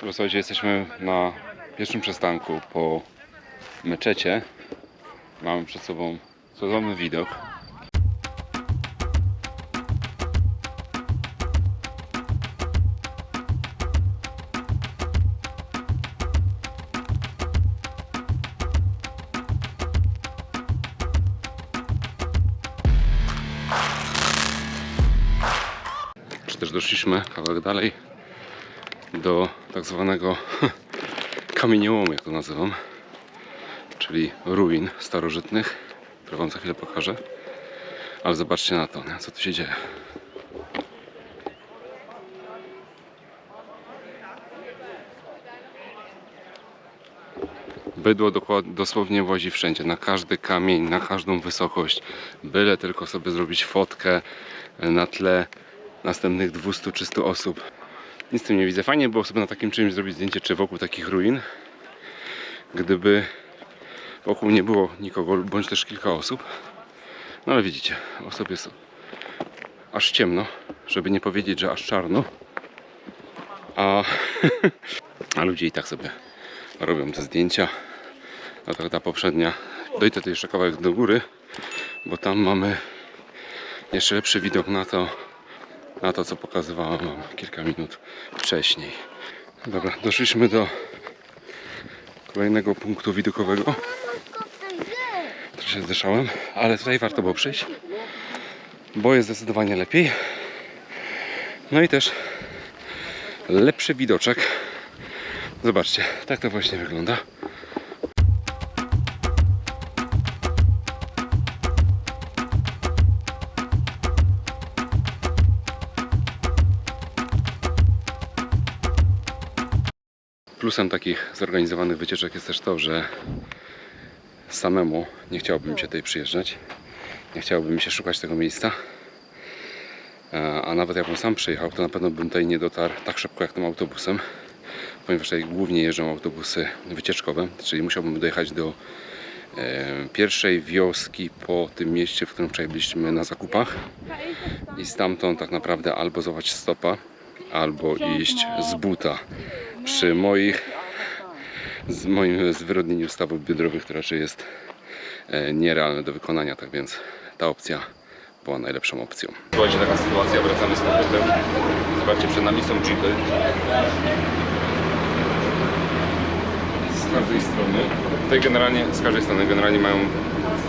Słuchajcie, jesteśmy na pierwszym przystanku po meczecie. Mamy przed sobą cudowny widok. Czy też doszliśmy kawałek dalej do tak zwanego kamieniołomu, jak to nazywam, czyli ruin starożytnych, które Wam za chwilę pokażę. Ale zobaczcie na to, nie? co tu się dzieje. Bydło dosłownie łazi wszędzie, na każdy kamień, na każdą wysokość, byle tylko sobie zrobić fotkę na tle następnych 200-300 osób. Nic w tym nie widzę. Fajnie było sobie na takim czymś zrobić zdjęcie, czy wokół takich ruin. Gdyby wokół nie było nikogo, bądź też kilka osób. No ale widzicie, osób jest aż ciemno, żeby nie powiedzieć, że aż czarno. A, a ludzie i tak sobie robią te zdjęcia. Dlatego ta poprzednia. Dojdę tu jeszcze kawałek do góry, bo tam mamy jeszcze lepszy widok na to, na to co pokazywałam wam kilka minut wcześniej. Dobra, doszliśmy do kolejnego punktu widokowego. Trochę zdyszałem, ale tutaj warto było przyjść, bo jest zdecydowanie lepiej. No i też lepszy widoczek. Zobaczcie, tak to właśnie wygląda. Plusem takich zorganizowanych wycieczek jest też to, że samemu nie chciałbym się tutaj przyjeżdżać. Nie chciałbym się szukać tego miejsca. E, A nawet jakbym sam przyjechał, to na pewno bym tutaj nie dotarł tak szybko jak tym autobusem, ponieważ tutaj głównie jeżdżą autobusy wycieczkowe, czyli musiałbym dojechać do e, pierwszej wioski po tym mieście, w którym wczoraj byliśmy na zakupach i stamtąd tak naprawdę albo złapać stopa, albo iść z buta. Przy moich z moim zwyrodnieniu stawów biodrowych, które raczej jest e, nierealne do wykonania, tak więc ta opcja była najlepszą opcją. Słuchajcie, taka sytuacja, wracamy z powrotem. Zobaczcie, przed nami są jeepy. Z każdej strony. Tutaj generalnie, z każdej strony generalnie mają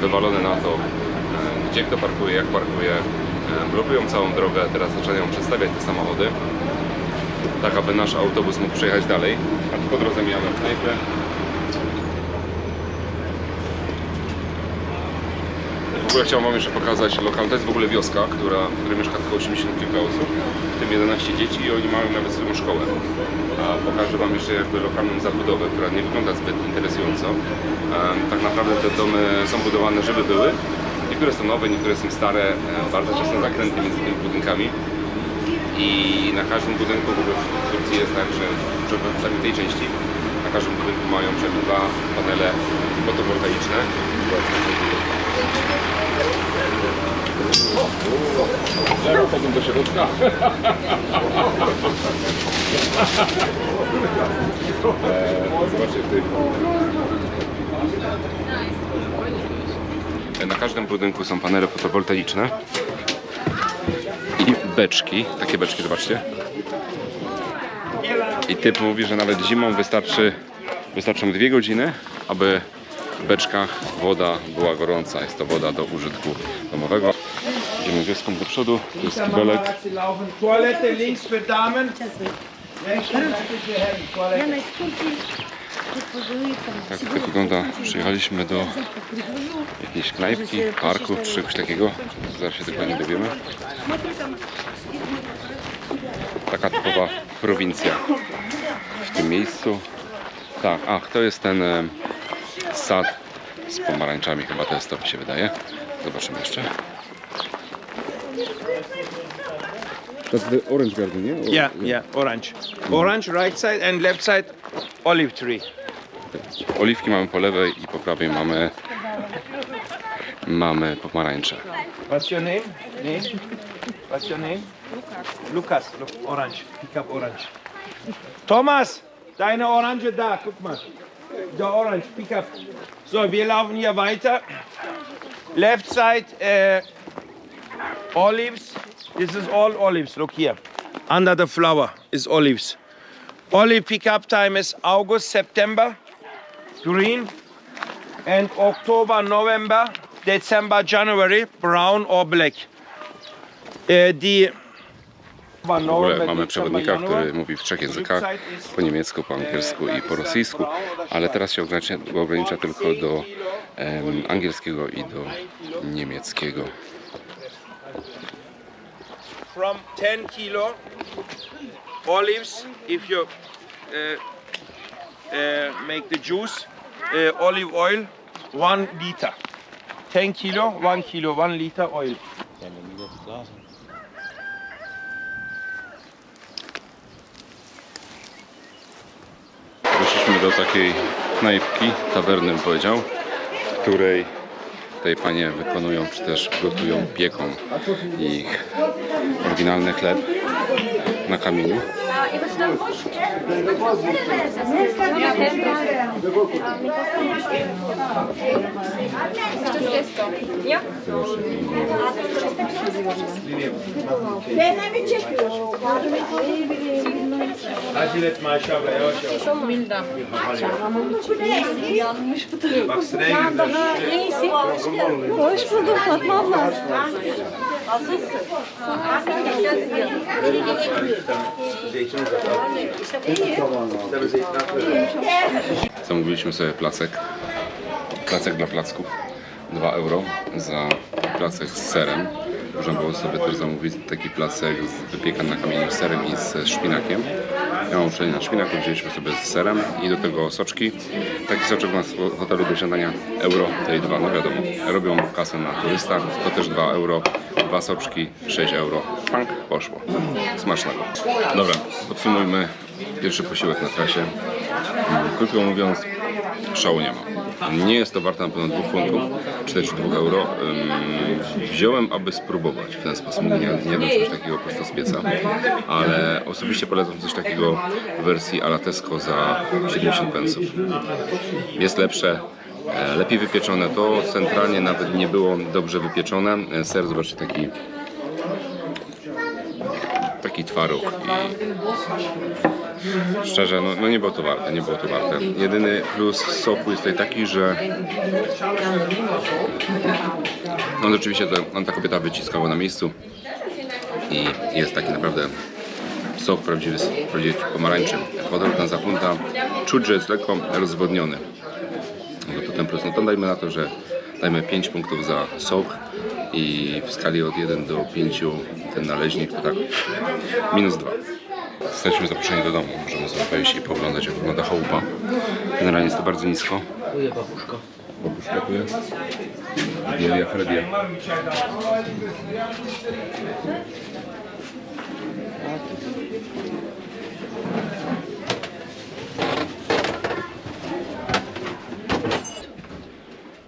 wywalone na to, e, gdzie kto parkuje, jak parkuje. E, Blokują całą drogę, teraz zaczynają przedstawiać te samochody tak aby nasz autobus mógł przejechać dalej. A tu po drodze mijamy knajpę. W ogóle chciałem Wam jeszcze pokazać lokal. To jest w ogóle wioska, która, w której mieszka tylko 80 kilka osób, w tym 11 dzieci i oni mają nawet swoją szkołę. A pokażę Wam jeszcze jakby lokalną zabudowę, która nie wygląda zbyt interesująco. Tak naprawdę te domy są budowane, żeby były. Niektóre są nowe, niektóre są stare, bardzo często zakręty między tymi budynkami. I na każdym budynku w ogóle w Turcji jest tak, że że przynajmniej tej części na każdym budynku mają przynajmniej dwa panele fotowoltaiczne. Zero potem do środka. Eee, Zobaczcie tych na każdym budynku są panele fotowoltaiczne beczki, takie beczki, zobaczcie. I typ mówi, że nawet zimą wystarczy, wystarczą dwie godziny, aby w beczkach woda była gorąca. Jest to woda do użytku domowego. Idziemy wioską do przodu, tu jest kibelek. Toilette links für Damen, rechts Tak to wygląda. Przyjechaliśmy do jakiejś knajpki, parku czy czegoś takiego. Zaraz się dokładnie dowiemy. Taka typowa prowincja w tym miejscu. Tak, ach, to jest ten e, sad z pomarańczami, chyba to jest to, mi się wydaje. Zobaczymy jeszcze. To jest Orange Garden, nie? Yeah, yeah, orange. Orange right side and left side olive tree. Oliwki mamy po lewej i po prawej mamy mamy pomarańcze. What's your name? Name? What's your name? Lucas, look, orange. Pick up orange. Thomas! Deine Orange da, guck mal. Der Orange, pick up. So, wir laufen hier weiter. Left side, äh, olives. This is all olives. Look here. Under the flower is olives. Olive pickup time is August, September. Green. And October, November, December, January, brown or black. Äh, die W ogóle mamy przewodnika, który mówi w trzech językach, po niemiecku, po angielsku i po rosyjsku, ale teraz się ogranicza, ogranicza tylko do em, angielskiego i do niemieckiego. from 10 kilo olives if you uh, uh, make the juice uh, olive oil 1 liter. 10 kilo 1 kilo 1 liter oil. Doszliśmy do takiej knajpki, tawerny bym powiedział, w której tutaj panie wykonują, czy też gotują, pieką ich oryginalny chleb na kamieniu. Beynemi çekiyor. Acele etme Ayşe abla yavaş yavaş. Milda. Yanmış bu tarafı. Bak sıraya girdiler. Neyse. Hoş bulduk Fatma abla. Zamówiliśmy sobie placek, placek dla placków, 2 euro za placek z serem. Można było sobie też zamówić taki placek z- wypiekany na kamieniu z serem i ze szpinakiem. Ja mam uczulenie na szpinaku, wzięliśmy sobie z serem i do tego soczki. Taki soczek nas w hotelu do śniadania euro, tej dwa, no wiadomo, robią kasę na turystach, to też 2 euro, dwa soczki, 6 euro. Pank, poszło. Smacznego. Dobra, podsumujmy pierwszy posiłek na trasie. Mm, Krótko mówiąc, szału nie ma. Nie jest to warte na pewno 2 funtów, czy też 2 euro. Ym, Wziąłem, aby spróbować w ten sposób. Nie, nie wiem, coś takiego prosto z pieca, ale osobiście polecam coś takiego w wersji a la Tesco za 70 pensów. Jest lepsze, lepiej wypieczone. To centralnie nawet nie było dobrze wypieczone. E, Ser, zobaczcie, taki taki twaróg i szczerze, no, no nie było to warte, nie było to warte. Jedyny plus soku jest tutaj taki, że no oczywiście to, on ta kobieta wyciska go na miejscu i jest taki naprawdę sok prawdziwy, prawdziwy pomarańczy. Woda ten za czuć, że jest lekko rozwodniony. To ten plus. No to dajmy na to, że dajmy 5 punktów za sok i w skali od 1 do 5 ten naleźnik to tak minus 2. Jesteśmy zaproszeni do domu, możemy sobie wejść i pooglądać jak wygląda chałupa. Generalnie jest to bardzo nisko. Dziękuję babuszko. Babuszka tu jest. Julia Fredia.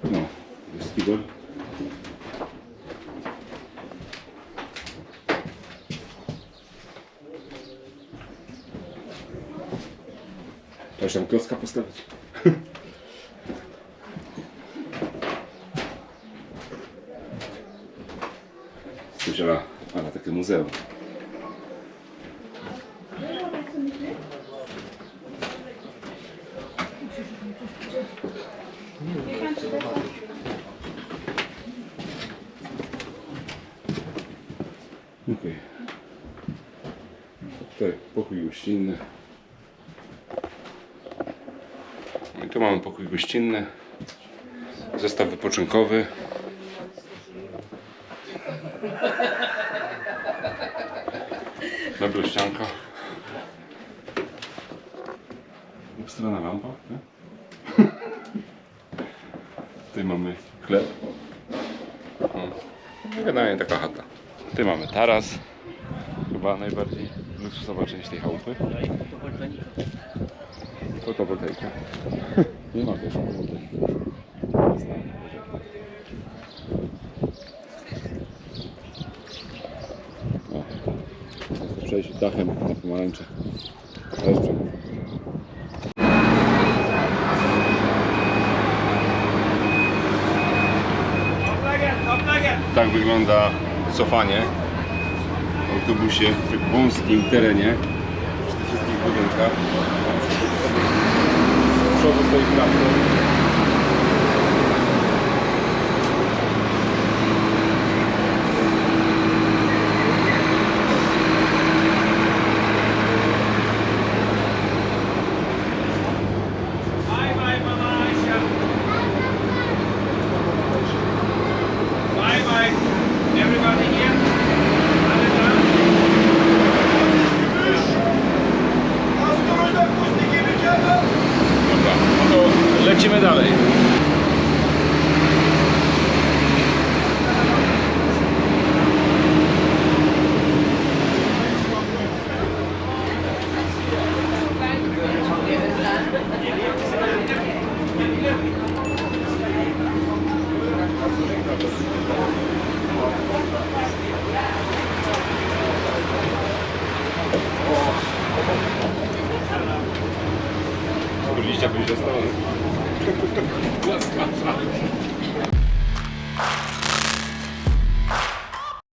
No, vestibul. Też tam klocka postawić. Słyszała, ale takie muzeum. Okej. Tutaj pokój gościnny. I tu mamy pokój gościnny. Zestaw wypoczynkowy. Meblościanka. Strona lampa. Nie? Tutaj mamy chleb. No Generalnie taka chata. Tu mamy taras. Chyba najbardziej luksusowa część tej chałupy. Fotowoltaika. Nie ma też fotowoltaiki. przejść dachem na pomarańcze. Jeszcze. Tak wygląda cofanie w autobusie w tym wąskim terenie przy tych wszystkich budynkach. Z przodu stoi klamką.